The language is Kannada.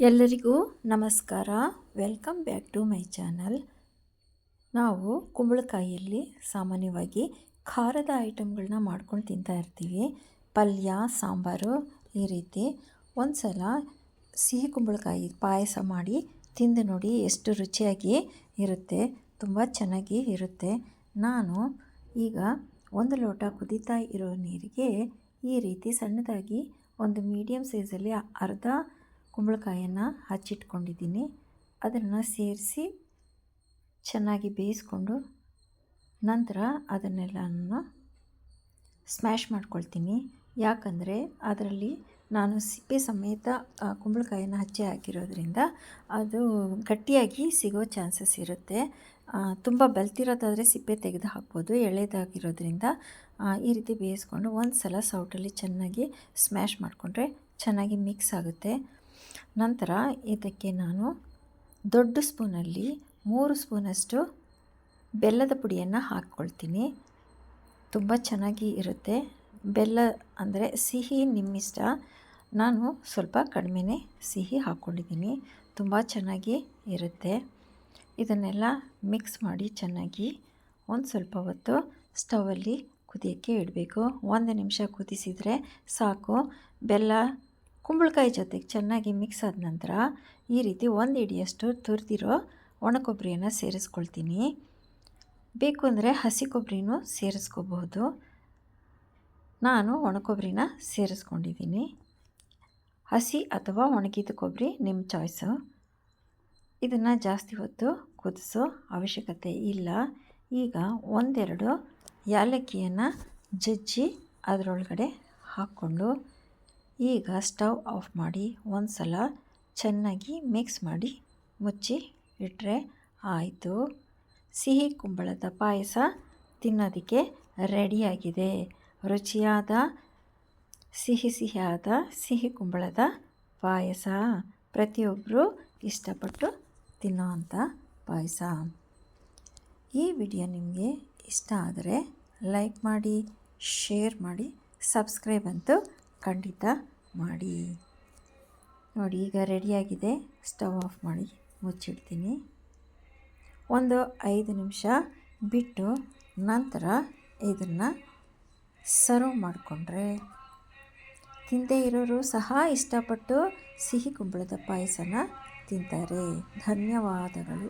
ಎಲ್ಲರಿಗೂ ನಮಸ್ಕಾರ. Welcome back to my channel ನಾವು ಕುಂಬಳಕಾಯಿಯಲ್ಲಿ ಸಾಮಾನ್ಯವಾಗಿ ಖಾರದ ಐಟಮ್ಗಳನ್ನ ಮಾಡ್ಕೊಂಡು ತಿಂತಾ ಇರ್ತೀವಿ. ಪಲ್ಯ, ಸಾಂಬಾರು ಈ ರೀತಿ. ಒಂದು ಸಲ ಸಿಹಿ ಕುಂಬಳಕಾಯಿ ಪಾಯಸ ಮಾಡಿ ತಿಂದು ನೋಡಿ ಎಷ್ಟು ರುಚಿಯಾಗಿ ಇರುತ್ತೆ. ತುಂಬ ಚೆನ್ನಾಗಿ ಇರುತ್ತೆ. ನಾನು ಈಗ ಒಂದು ಲೋಟ ಕುದೀತಾ ಇರೋ ನೀರಿಗೆ ಈ ರೀತಿ ಸಣ್ಣದಾಗಿ ಒಂದು ಮೀಡಿಯಮ್ ಸೈಜಲ್ಲಿ ಅರ್ಧ ಕುಂಬಳಕಾಯನ್ನು ಹಚ್ಚಿಟ್ಕೊಂಡಿದ್ದೀನಿ. ಅದನ್ನು ಸೇರಿಸಿ ಚೆನ್ನಾಗಿ ಬೇಯಿಸ್ಕೊಂಡು ನಂತರ ಅದನ್ನೆಲ್ಲನೂ ಸ್ಮ್ಯಾಶ್ ಮಾಡ್ಕೊಳ್ತೀನಿ. ಯಾಕಂದರೆ ಅದರಲ್ಲಿ ನಾನು ಸಿಪ್ಪೆ ಸಮೇತ ಕುಂಬಳಕಾಯನ್ನು ಹಚ್ಚಿ ಹಾಕಿರೋದ್ರಿಂದ ಅದು ಗಟ್ಟಿಯಾಗಿ ಸಿಗೋ ಚಾನ್ಸಸ್ ಇರುತ್ತೆ. ತುಂಬ ಬೆಲ್ತಿರೋದಾದರೆ ಸಿಪ್ಪೆ ತೆಗೆದು ಹಾಕ್ಬೋದು. ಎಳೆದಾಗಿರೋದ್ರಿಂದ ಈ ರೀತಿ ಬೇಯಿಸ್ಕೊಂಡು ಒಂದು ಸಲ ಸೌಟಲ್ಲಿ ಚೆನ್ನಾಗಿ ಸ್ಮ್ಯಾಶ್ ಮಾಡಿಕೊಂಡ್ರೆ ಚೆನ್ನಾಗಿ ಮಿಕ್ಸ್ ಆಗುತ್ತೆ. ನಂತರ ಇದಕ್ಕೆ ನಾನು ದೊಡ್ಡ ಸ್ಪೂನಲ್ಲಿ ಮೂರು ಸ್ಪೂನಷ್ಟು ಬೆಲ್ಲದ ಪುಡಿಯನ್ನು ಹಾಕ್ಕೊಳ್ತೀನಿ. ತುಂಬ ಚೆನ್ನಾಗಿ ಇರುತ್ತೆ. ಬೆಲ್ಲ ಅಂದರೆ ಸಿಹಿ ನಿಮ್ಮಿಷ್ಟ. ನಾನು ಸ್ವಲ್ಪ ಕಡಿಮೆನೇ ಸಿಹಿ ಹಾಕ್ಕೊಂಡಿದ್ದೀನಿ. ತುಂಬ ಚೆನ್ನಾಗಿ ಇರುತ್ತೆ. ಇದನ್ನೆಲ್ಲ ಮಿಕ್ಸ್ ಮಾಡಿ ಚೆನ್ನಾಗಿ ಒಂದು ಸ್ವಲ್ಪ ಹೊತ್ತು ಸ್ಟವಲ್ಲಿ ಕುದಿಯೋಕ್ಕೆ ಇಡಬೇಕು. ಒಂದು ನಿಮಿಷ ಕುದಿಸಿದರೆ ಸಾಕು. ಬೆಲ್ಲ ಕುಂಬಳಕಾಯಿ ಜೊತೆಗೆ ಚೆನ್ನಾಗಿ ಮಿಕ್ಸ್ ಆದ ನಂತರ ಈ ರೀತಿ ಒಂದು ಇಡಿಯಷ್ಟು ತುರಿದಿರೋ ಒಣ ಕೊಬ್ಬರಿಯನ್ನು ಸೇರಿಸ್ಕೊಳ್ತೀನಿ. ಬೇಕು ಅಂದರೆ ಹಸಿ ಕೊಬ್ಬರಿನೂ ಸೇರಿಸ್ಕೋಬಹುದು. ನಾನು ಒಣ ಕೊಬ್ಬರಿನ ಸೇರಿಸ್ಕೊಂಡಿದ್ದೀನಿ. ಹಸಿ ಅಥವಾ ಒಣಗಿದ ಕೊಬ್ಬರಿ ನಿಮ್ಮ ಚಾಯ್ಸು ಇದನ್ನು ಜಾಸ್ತಿ ಹೊತ್ತು ಕುದಿಸೋ ಅವಶ್ಯಕತೆ ಇಲ್ಲ. ಈಗ ಒಂದೆರಡು ಯಾಲಕ್ಕಿಯನ್ನು ಜಜ್ಜಿ ಅದರೊಳಗಡೆ ಹಾಕ್ಕೊಂಡು ಈಗ ಸ್ಟವ್ ಆಫ್ ಮಾಡಿ ಒಂದು ಸಲ ಚೆನ್ನಾಗಿ ಮಿಕ್ಸ್ ಮಾಡಿ ಮುಚ್ಚಿ ಇಟ್ಟರೆ ಆಯಿತು. ಸಿಹಿ ಕುಂಬಳದ ಪಾಯಸ ತಿನ್ನೋದಕ್ಕೆ ರೆಡಿಯಾಗಿದೆ ರುಚಿಯಾದ, ಸಿಹಿ ಸಿಹಿಯಾದ ಸಿಹಿ ಕುಂಬಳದ ಪಾಯಸ. ಪ್ರತಿಯೊಬ್ಬರು ಇಷ್ಟಪಟ್ಟು ತಿನ್ನೋವಂಥ ಪಾಯಸ. ಈ ವಿಡಿಯೋ ನಿಮಗೆ ಇಷ್ಟ ಆದರೆ ಲೈಕ್ ಮಾಡಿ, ಶೇರ್ ಮಾಡಿ, ಸಬ್ಸ್ಕ್ರೈಬ್ ಅಂತೂ ಖಂಡಿತ ಮಾಡಿ. ನೋಡಿ, ಈಗ ರೆಡಿಯಾಗಿದೆ. ಸ್ಟವ್ ಆಫ್ ಮಾಡಿ ಮುಚ್ಚಿಡ್ತೀನಿ. ಒಂದು ಐದು ನಿಮಿಷ ಬಿಟ್ಟು ನಂತರ ಇದನ್ನು ಸರ್ವ್ ಮಾಡಿಕೊಂಡ್ರೆ. ತಿಂದೇ ಇರೋರು ಸಹ ಇಷ್ಟಪಟ್ಟು ಸಿಹಿ ಕುಂಬಳದ ಪಾಯಸನ ತಿಂತಾರೆ. ಧನ್ಯವಾದಗಳು.